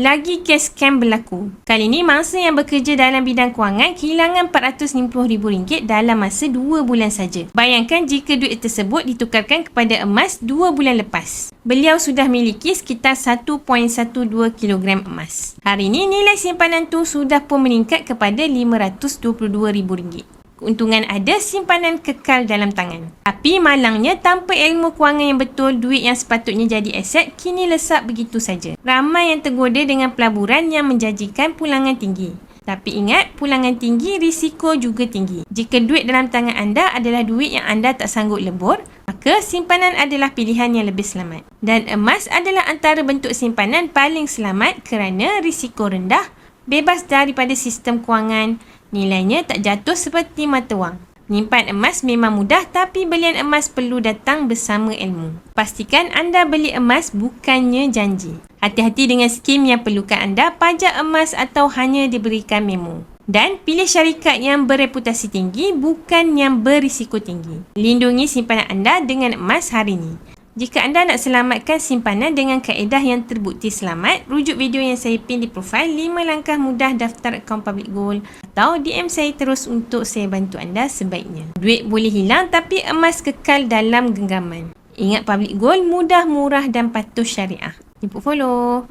lagi kes scam berlaku. Kali ini mangsa yang bekerja dalam bidang kewangan kehilangan RM450,000 dalam masa 2 bulan saja. Bayangkan jika duit tersebut ditukarkan kepada emas 2 bulan lepas. Beliau sudah miliki sekitar 1.12 kg emas. Hari ini nilai simpanan tu sudah pun meningkat kepada RM522,000 keuntungan ada simpanan kekal dalam tangan. Tapi malangnya tanpa ilmu kewangan yang betul, duit yang sepatutnya jadi aset kini lesap begitu saja. Ramai yang tergoda dengan pelaburan yang menjanjikan pulangan tinggi. Tapi ingat, pulangan tinggi risiko juga tinggi. Jika duit dalam tangan anda adalah duit yang anda tak sanggup lebur, maka simpanan adalah pilihan yang lebih selamat. Dan emas adalah antara bentuk simpanan paling selamat kerana risiko rendah, bebas daripada sistem kewangan, Nilainya tak jatuh seperti mata wang. Menyimpan emas memang mudah tapi belian emas perlu datang bersama ilmu. Pastikan anda beli emas bukannya janji. Hati-hati dengan skim yang perlukan anda pajak emas atau hanya diberikan memo. Dan pilih syarikat yang bereputasi tinggi bukan yang berisiko tinggi. Lindungi simpanan anda dengan emas hari ini. Jika anda nak selamatkan simpanan dengan kaedah yang terbukti selamat, rujuk video yang saya pin di profil 5 langkah mudah daftar akaun public gold atau DM saya terus untuk saya bantu anda sebaiknya. Duit boleh hilang tapi emas kekal dalam genggaman. Ingat public gold mudah, murah dan patuh syariah. Jemput follow.